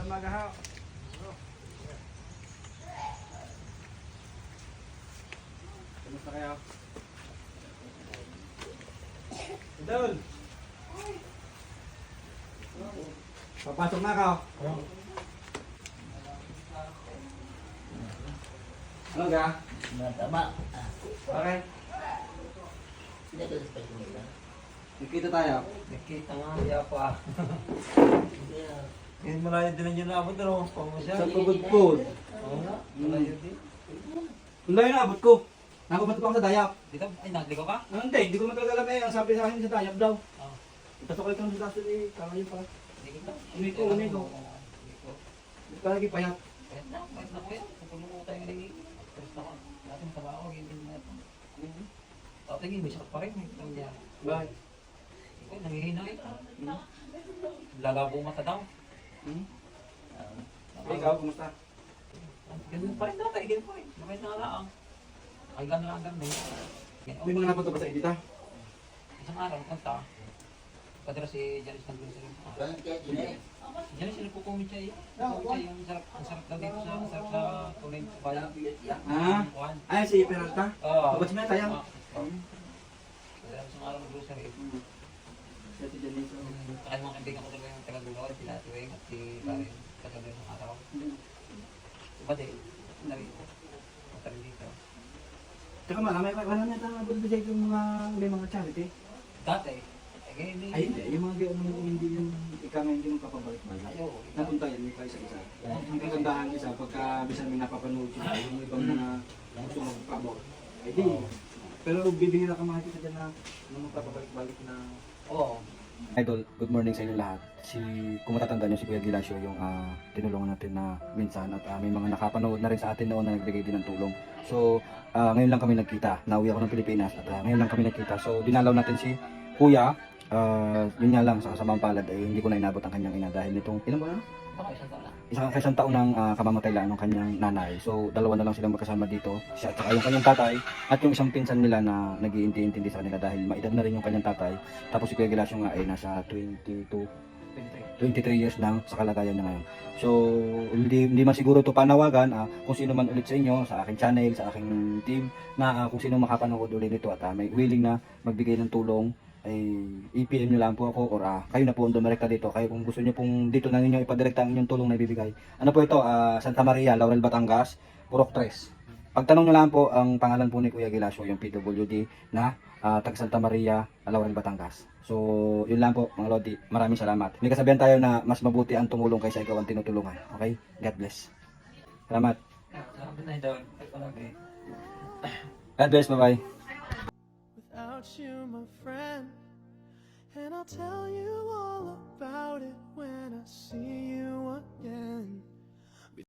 Magandang umaga ha. Kumusta kayo? Idol! Papasok na ka. Ano ga? Matama. Bakit? Hindi ko sa pagkakita. Nakita tayo. Nakita nga, hindi ako ah. Ngayon malayo din ang yun abot ano, pamasya. Sa pagod-pod. Oo nga, malayo din. Ang layo na abot ko. Nakapasok ako sa dayap. Dito, ay nagligaw ka? Ah, hindi, hindi ko matagal alam eh. Ang sabi sa akin sa dayap daw. Oo. Ipasok ko ito sa daso eh. Kama yun pa. Hindi kita. Umiko, umiko. Hindi ka lagi payat. Kahit na, kahit na kuya. Kapulong ko tayo naligi. Tapos na ko. Dati ang trabaho, hindi na ito. Tapos lagi, may sakit pa rin. Bakit? Ikaw, nangihina ito. Lalabo mata daw. Hmm? Ikaw, kumusta? Ganun pa rin dati, ganun pa rin. Bakit na lang. Ay, gano'n lang ganun. May mga napunta ba sa edita? Isang araw, punta. Padala si Janice ng kaya din eh. Janice, sila eh. Kukumit siya yung sarap, ang sarap daw dito sa, ang sarap sa tunay sa bayan. Ah? Ay, si Peralta? Oo. Ba't siya tayo? Oo. Padala isang araw ng grocery. Si Ate Janice. Saka yung mga kaibigan ko Kasama yung araw. Iba din. Narito. Matarin dito. Tsaka man, may wala na tama ba sa yung mga may mga charity? Dati, eh, ganyan din. Ay, hindi. Yung mga di- ano, hindi yung ikaw nga hindi mo papabalik-balik. Ayaw. Napunta yun, may isa-isa. Ang kagandahan isa, pagka bisan may napapanood siya, yung ibang mga gusto magpabor. Ay di. Pero bibihira ka makikita dyan na ano magpapabalik-balik na... Oo. Idol, good morning sa inyo lahat. Si, kung matatanda nyo, si Kuya Gilasio yung ah, tinulungan natin na minsan at ah, may mga nakapanood na rin sa atin noon na nagbigay din ng tulong. So, ah, ngayon lang kami nagkita. Nauwi ako ng Pilipinas at ah, ngayon lang kami nagkita. So, dinalaw natin si Kuya. Ah, yun nga lang, sa kasamang palad, ay hindi ko na inabot ang kanyang ina dahil nitong, ilang buwan na? Taon lang. isang taon nang ah, kamamatay lang ng kanyang nanay. So, dalawa na lang silang magkasama dito. Siya at yung kanyang tatay at yung isang pinsan nila na nag-iinti-intindi sa kanila dahil maedad na rin yung kanyang tatay. Tapos si Kuya Gelasio nga ay nasa 22 23 years lang sa kalagayan niya ngayon. So, hindi, hindi man siguro to panawagan ah, kung sino man ulit sa inyo, sa aking channel, sa aking team, na ah, kung sino makapanood ulit nito at ah, may willing na magbigay ng tulong, ay i-PM nyo lang po ako or ah, kayo na po ang dumirekta dito. Kayo kung gusto nyo pong dito na ninyo ipadirekta ang inyong tulong na ibibigay. Ano po ito? Ah, Santa Maria, Laurel, Batangas, Purok 3. Pagtanong nyo lang po ang pangalan po ni Kuya Gilasio, yung PWD na ah, tag Santa Maria, Laurel, Batangas. So, yun lang po mga Lodi. Maraming salamat. May kasabihan tayo na mas mabuti ang tumulong kaysa ikaw ang tinutulungan. Okay? God bless. Salamat. God bless. Bye-bye. Tell you all about it when I see you again.